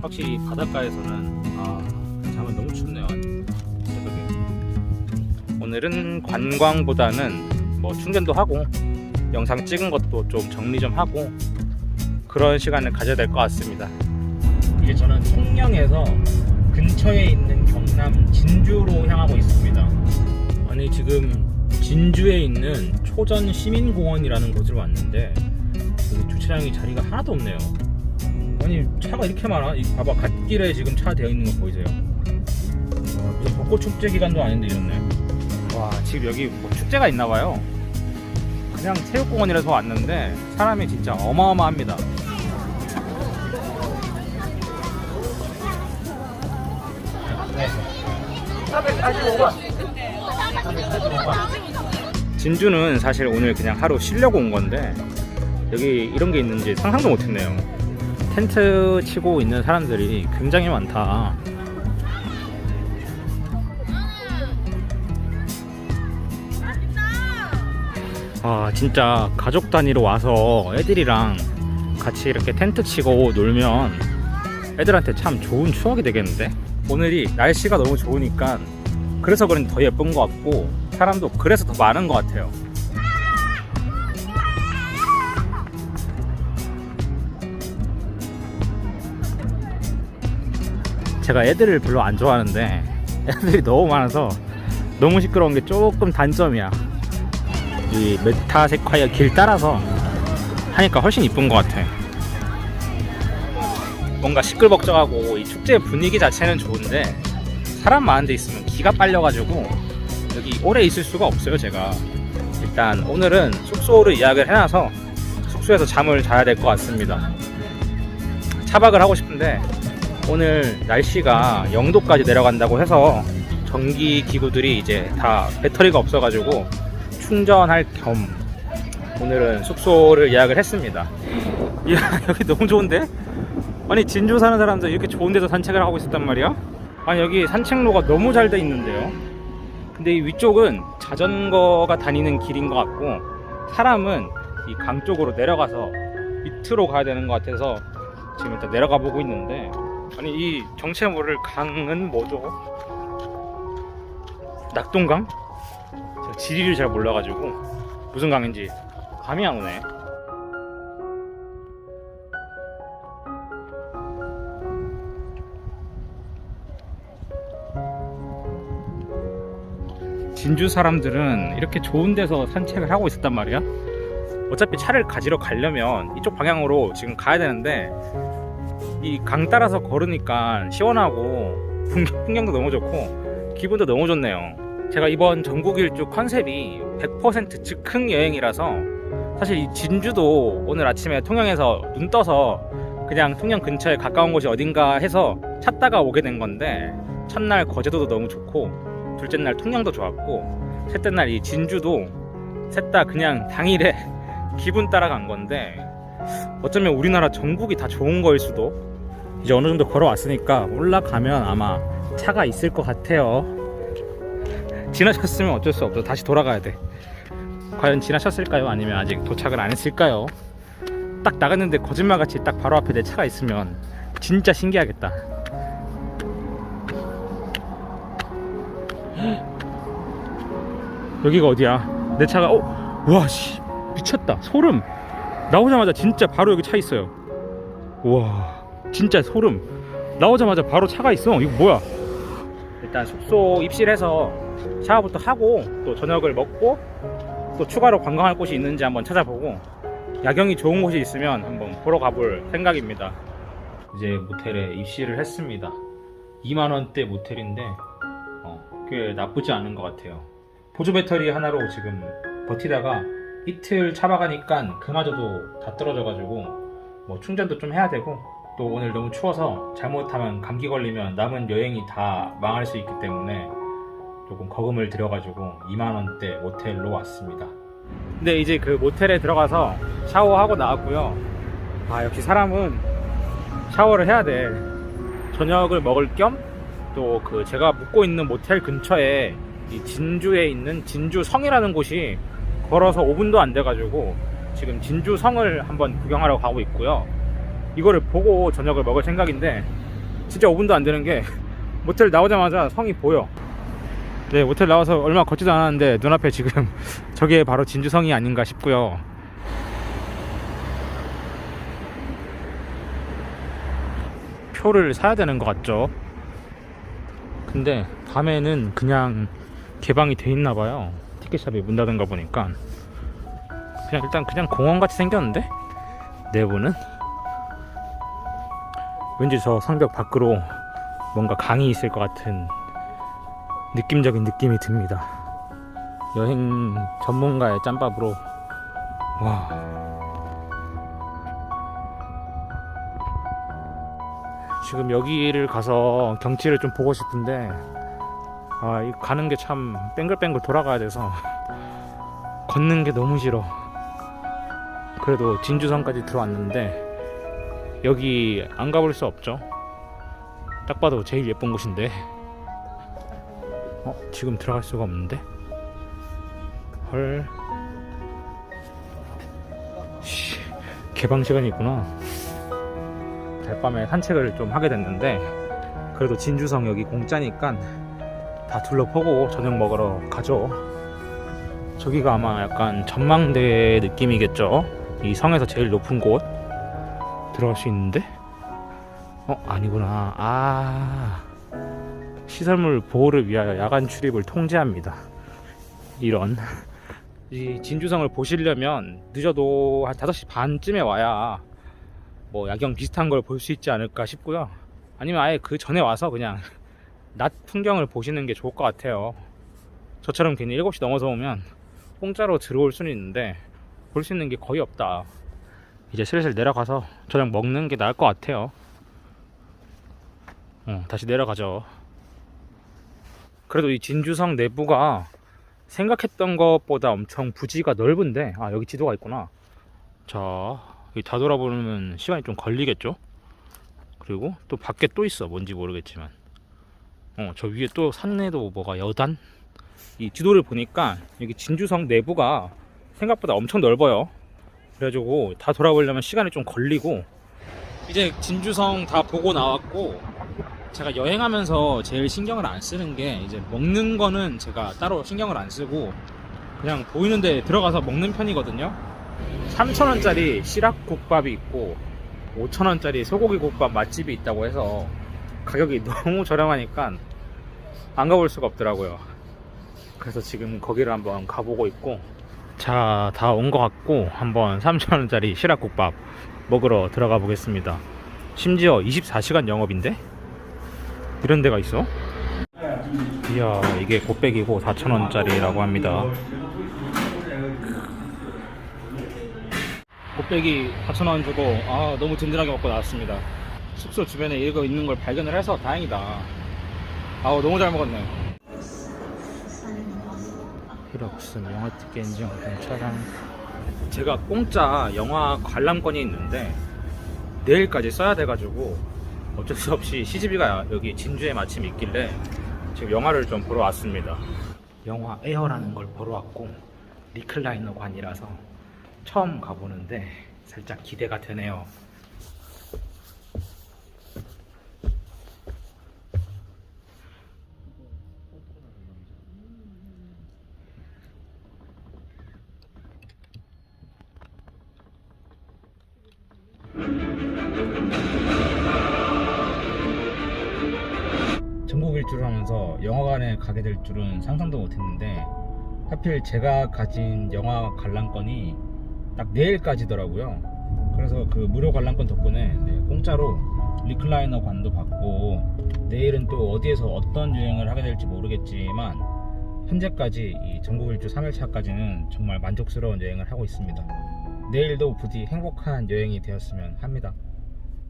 확실히 바닷가에서는 아 잠은 너무 춥네요. 새벽에. 오늘은 관광보다는 뭐 충전도 하고 영상 찍은 것도 좀 정리 좀 하고 그런 시간을 가져야 될 것 같습니다. 이제 저는 통영에서 근처에 있는 경남 진주로 향하고 있습니다. 아니 지금 진주에 있는 초전 시민공원이라는 곳을 왔는데 주차장이 자리가 하나도 없네요 아니 차가 이렇게 많아? 이 봐봐 갓길에 지금 차 되어 있는 거 보이세요? 와, 무슨 벚꽃 축제 기간도 아닌데 이렇네. 와 지금 여기 뭐 축제가 있나 봐요. 그냥 체육공원이라서 왔는데 사람이 진짜 어마어마합니다. 진주는 사실 오늘 그냥 하루 쉬려고 온 건데 여기 이런 게 있는지 상상도 못했네요. 텐트 치고 있는 사람들이 굉장히 많다. 아 진짜 가족 단위로 와서 애들이랑 같이 이렇게 텐트 치고 놀면 애들한테 참 좋은 추억이 되겠는데 오늘이 날씨가 너무 좋으니까 그래서 그런지 더 예쁜 것 같고 사람도 그래서 더 많은 것 같아요 제가 애들을 별로 안 좋아하는데 애들이 너무 많아서 너무 시끄러운 게 조금 단점이야. 이 메타세콰이어 길 따라서 하니까 훨씬 이쁜 것 같아. 뭔가 시끌벅적하고 이 축제 분위기 자체는 좋은데 사람 많은 데 있으면 기가 빨려가지고 여기 오래 있을 수가 없어요 제가. 일단 오늘은 숙소를 예약을 해놔서 숙소에서 잠을 자야 될 것 같습니다. 차박을 하고 싶은데 오늘 날씨가 0도까지 내려간다고 해서 전기 기구들이 이제 다 배터리가 없어가지고 충전할 겸 오늘은 숙소를 예약을 했습니다 이야 여기 너무 좋은데? 아니 진주 사는 사람들 이렇게 좋은 데서 산책을 하고 있었단 말이야? 아니 여기 산책로가 너무 잘 돼 있는데요 근데 이 위쪽은 자전거가 다니는 길인 것 같고 사람은 이 강 쪽으로 내려가서 밑으로 가야 되는 것 같아서 지금 일단 내려가 보고 있는데 아니 이 정체 모를 강은 뭐죠? 낙동강? 제가 지리를 잘 몰라가지고 무슨 강인지 감이 안 오네 진주 사람들은 이렇게 좋은 데서 산책을 하고 있었단 말이야. 어차피 차를 가지러 가려면 이쪽 방향으로 지금 가야 되는데 이 강 따라서 걸으니까 시원하고 풍경, 풍경도 너무 좋고 기분도 너무 좋네요. 제가 이번 전국 일주 컨셉이 100% 즉흥 여행이라서 사실 이 진주도 오늘 아침에 통영에서 눈 떠서 그냥 통영 근처에 가까운 곳이 어딘가 해서 찾다가 오게 된 건데 첫날 거제도도 너무 좋고 둘째 날 통영도 좋았고 셋째 날 이 진주도 셋 다 그냥 당일에 기분 따라 간 건데 어쩌면 우리나라 전국이 다 좋은 거일 수도 이제 어느 정도 걸어왔으니까 올라가면 아마 차가 있을 것 같아요 지나셨으면 어쩔 수 없어 다시 돌아가야 돼 과연 지나셨을까요 아니면 아직 도착을 안 했을까요 딱 나갔는데 거짓말같이 딱 바로 앞에 내 차가 있으면 진짜 신기하겠다 여기가 어디야? 내 차가 어? 와 씨. 미쳤다. 소름. 나오자마자 진짜 바로 여기 차 있어요. 와. 진짜 소름. 나오자마자 바로 차가 있어. 이거 뭐야? 일단 숙소 입실해서 샤워부터 하고 또 저녁을 먹고 또 추가로 관광할 곳이 있는지 한번 찾아보고 야경이 좋은 곳이 있으면 한번 보러 가볼 생각입니다. 이제 모텔에 입실을 했습니다. 2만 원대 모텔인데 어, 꽤 나쁘지 않은 것 같아요. 보조 배터리 하나로 지금 버티다가 이틀 차박하니까 그마저도 다 떨어져가지고 뭐 충전도 좀 해야 되고 또 오늘 너무 추워서 잘못하면 감기 걸리면 남은 여행이 다 망할 수 있기 때문에 조금 거금을 들여가지고 2만 원대 모텔로 왔습니다. 근데 이제 그 모텔에 들어가서 샤워하고 나왔고요. 아 역시 사람은 샤워를 해야 돼. 저녁을 먹을 겸 또 그 제가 묵고 있는 모텔 근처에 이 진주에 있는 진주성이라는 곳이 걸어서 5분도 안 돼가지고 지금 진주성을 한번 구경하러 가고 있고요. 이거를 보고 저녁을 먹을 생각인데 진짜 5분도 안 되는 게 모텔 나오자마자 성이 보여. 네, 모텔 나와서 얼마 걷지도 않았는데 눈앞에 지금 저게 바로 진주성이 아닌가 싶고요. 표를 사야 되는 것 같죠? 근데 밤에는 그냥 개방이 돼 있나 봐요. 티켓샵이 문 닫은 거 보니까 그냥 일단 그냥 공원 같이 생겼는데? 내부는? 왠지 저 성벽 밖으로 뭔가 강이 있을 것 같은 느낌적인 느낌이 듭니다. 여행 전문가의 짬밥으로. 와. 지금 여기를 가서 경치를 좀 보고 싶은데 아, 이 가는 게참 뺑글뺑글 돌아가야 돼서 걷는 게 너무 싫어. 그래도 진주성까지 들어왔는데 여기 안 가볼 수 없죠. 딱 봐도 제일 예쁜 곳인데. 어, 지금 들어갈 수가 없는데. 헐. 씨, 개방 시간이 있구나. 달밤에 산책을 좀 하게 됐는데 그래도 진주성 여기 공짜니까 다 둘러보고 저녁 먹으러 가죠. 저기가 아마 약간 전망대 느낌이겠죠. 이 성에서 제일 높은 곳 들어갈 수 있는데 어 아니구나. 아 시설물 보호를 위하여 야간 출입을 통제합니다. 이런 이 진주성을 보시려면 늦어도 한 5시 반쯤에 와야 뭐 야경 비슷한 걸 볼 수 있지 않을까 싶고요. 아니면 아예 그 전에 와서 그냥 낮 풍경을 보시는 게 좋을 것 같아요. 저처럼 괜히 7시 넘어서 오면 공짜로 들어올 수는 있는데 볼 수 있는 게 거의 없다. 이제 슬슬 내려가서 저녁 먹는 게 나을 것 같아요. 어, 다시 내려가죠. 그래도 이 진주성 내부가 생각했던 것보다 엄청 부지가 넓은데 아 여기 지도가 있구나. 자, 여기 다 돌아보면 시간이 좀 걸리겠죠? 그리고 또 밖에 또 있어. 뭔지 모르겠지만. 어, 저 위에 또 산에도 뭐가 여단? 이 지도를 보니까 여기 진주성 내부가 생각보다 엄청 넓어요. 그래가지고 다 돌아보려면 시간이 좀 걸리고 이제 진주성 다 보고 나왔고 제가 여행하면서 제일 신경을 안 쓰는 게 이제 먹는 거는 제가 따로 신경을 안 쓰고 그냥 보이는 데 들어가서 먹는 편이거든요. 3,000원짜리 시락국밥이 있고 5,000원짜리 소고기 국밥 맛집이 있다고 해서 가격이 너무 저렴하니까 안 가볼 수가 없더라고요. 그래서 지금 거기를 한번 가보고 있고 자, 다 온 것 같고 한번 3,000원짜리 시락국밥 먹으러 들어가 보겠습니다. 심지어 24시간 영업인데? 이런 데가 있어? 이야, 이게 곱빼기고 4,000원짜리라고 합니다. 곱빼기 4,000원 주고 아, 너무 든든하게 먹고 나왔습니다. 숙소 주변에 이거 있는 걸 발견을 해서 다행이다. 아우, 너무 잘 먹었네. 없음 영화 티켓 인증 차량 제가 공짜 영화 관람권이 있는데 내일까지 써야 돼가지고 어쩔 수 없이 CGV가 여기 진주에 마침 있길래 지금 영화를 좀 보러 왔습니다 영화 에어라는 걸 보러 왔고 리클라이너 관이라서 처음 가보는데 살짝 기대가 되네요 전국 일주를 하면서 영화관에 가게 될 줄은 상상도 못했는데 하필 제가 가진 영화 관람권이 딱 내일까지더라고요. 그래서 그 무료 관람권 덕분에 네, 공짜로 리클라이너 관도 받고 내일은 또 어디에서 어떤 여행을 하게 될지 모르겠지만 현재까지 이 전국 일주 3일차까지는 정말 만족스러운 여행을 하고 있습니다. 내일도 부디 행복한 여행이 되었으면 합니다.